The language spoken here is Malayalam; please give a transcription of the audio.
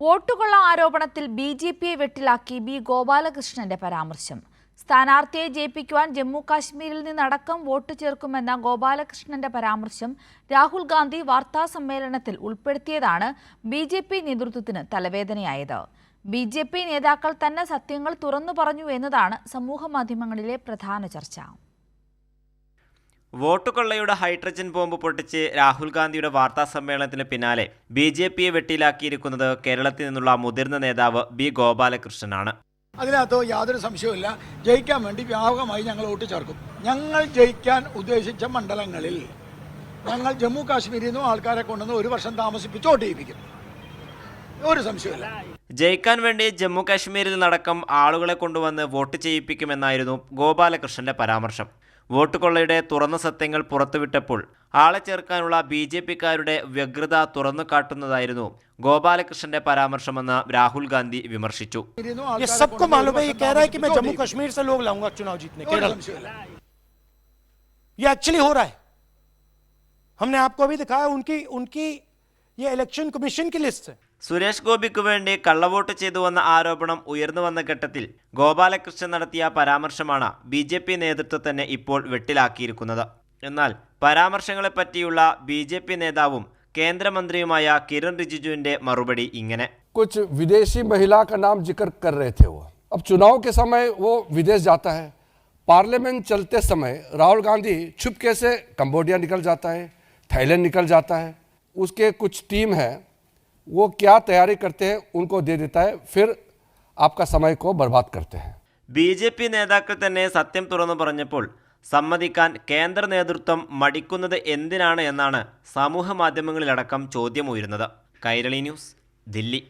വോട്ടുകൊള്ള ആരോപണത്തിൽ ബി ജെ പിയെ വെട്ടിലാക്കി ബി ഗോപാലകൃഷ്ണന്റെ പരാമർശം. സ്ഥാനാർത്ഥിയെ ജയിപ്പിക്കുവാൻ ജമ്മു കാശ്മീരിൽ നിന്നടക്കം വോട്ട് ചേർക്കുമെന്ന ഗോപാലകൃഷ്ണന്റെ പരാമർശം രാഹുൽ ഗാന്ധി വാർത്താ സമ്മേളനത്തിൽ ഉൾപ്പെടുത്തിയതാണ് ബി ജെ പി നേതൃത്വത്തിന് തലവേദനയായത്. ബി ജെ പി നേതാക്കൾ തന്നെ സത്യങ്ങൾ തുറന്നു പറഞ്ഞു എന്നതാണ് സമൂഹ മാധ്യമങ്ങളിലെ പ്രധാന ചർച്ച. വോട്ട് കൊള്ളയുടെ ഹൈഡ്രജൻ ബോംബ് പൊട്ടിച്ച് രാഹുൽ ഗാന്ധിയുടെ വാർത്താ സമ്മേളനത്തിന് പിന്നാലെ ബി ജെ പിയെ വെട്ടിയിലാക്കിയിരിക്കുന്നത് കേരളത്തിൽ നിന്നുള്ള മുതിർന്ന നേതാവ് ബി ഗോപാലകൃഷ്ണനാണ്. അതിനകത്ത് യാതൊരു സംശയവുമില്ല. ജയിക്കാൻ വേണ്ടി വ്യാപകമായി ഞങ്ങൾ വോട്ട് ചേർക്കും. ഞങ്ങൾ ജയിക്കാൻ ഉദ്ദേശിച്ച മണ്ഡലങ്ങളിൽ ഞങ്ങൾ ജമ്മു കാശ്മീരിൽ നിന്നും ആൾക്കാരെ കൊണ്ടുവന്ന് ഒരു വർഷം താമസിപ്പിച്ച് വോട്ട് ചെയ്യിപ്പിക്കും. ഒരു സംശയമില്ല ജയിക്കാൻ വേണ്ടി ജമ്മു കാശ്മീരിൽ നടക്കം ആളുകളെ കൊണ്ടുവന്ന് വോട്ട് ചെയ്യിപ്പിക്കുമെന്നായിരുന്നു ഗോപാലകൃഷ്ണന്റെ പരാമർശം. വോട്ട് കൊള്ളയുടെ തുറന്ന സത്യങ്ങൾ പുറത്തുവിട്ടപ്പോൾ ആളെ ചേർക്കാനുള്ള ബി ജെ പിക്കാരുടെ വ്യഗ്രത തുറന്നു കാട്ടുന്നതായിരുന്നു ഗോപാലകൃഷ്ണന്റെ പരാമർശമെന്ന് രാഹുൽ ഗാന്ധി വിമർശിച്ചു ഇരുന്നും ये ആൾക്കാരെ सबको കൊണ്ടുവന്ന് मालूम है ഒരു ये വർഷം कह रहा है कि मैं താമസിപ്പിച്ച് जम्मू വോട്ട് कश्मीर से लोग लाऊंगा चुनाव जीतने ചെയ്യിപ്പിക്കും. ഒരു केरल സംശയമില്ല ये एक्चुअली हो रहा है हमने आपको अभी दिखाया उनकी उनकी ये इलेक्शन कमीशन की लिस्ट है സുരേഷ് ഗോപിക്കു വേണ്ടി കള്ളവോട്ട് ചെയ്തുവെന്ന ആരോപണം ഉയർന്നു വന്ന ഘട്ടത്തിൽ ഗോപാലകൃഷ്ണൻ നടത്തിയ പരാമർശമാണ് ബി ജെ പി നേതൃത്വത്തിനെ ഇപ്പോൾ വെട്ടിലാക്കിയിരിക്കുന്നത് എന്നാൽ പരാമർശങ്ങളെപ്പറ്റിയുള്ള ബി ജെ പി നേതാവും കേന്ദ്രമന്ത്രിയുമായ കിരൺ റിജിജുവിന്റെ മറുപടി ഇങ്ങനെ कुछ विदेशी महिला का नाम जिक्र कर रहे थे वो अब चुनाव के समय वो विदेश जाता है पार्लियामेंट चलते समय राहुल गांधी छुपके से कंबोडिया निकल जाता है थाईलैंड निकल जाता है उसके कुछ टीम है वो क्या तैयारी करते हैं उनको दे देता है फिर आपका समय को बर्बाद करते हैं ബി ജെ പി നേതാക്കൾ തന്നെ സത്യം തുറന്നു പറഞ്ഞപ്പോൾ സമ്മതിക്കാൻ കേന്ദ്ര നേതൃത്വം മടിക്കുന്നത് എന്തിനാണ് എന്നാണ് സമൂഹ മാധ്യമങ്ങളിലടക്കം ചോദ്യമുയരുന്നത് കൈരളി ന്യൂസ് ദില്ലി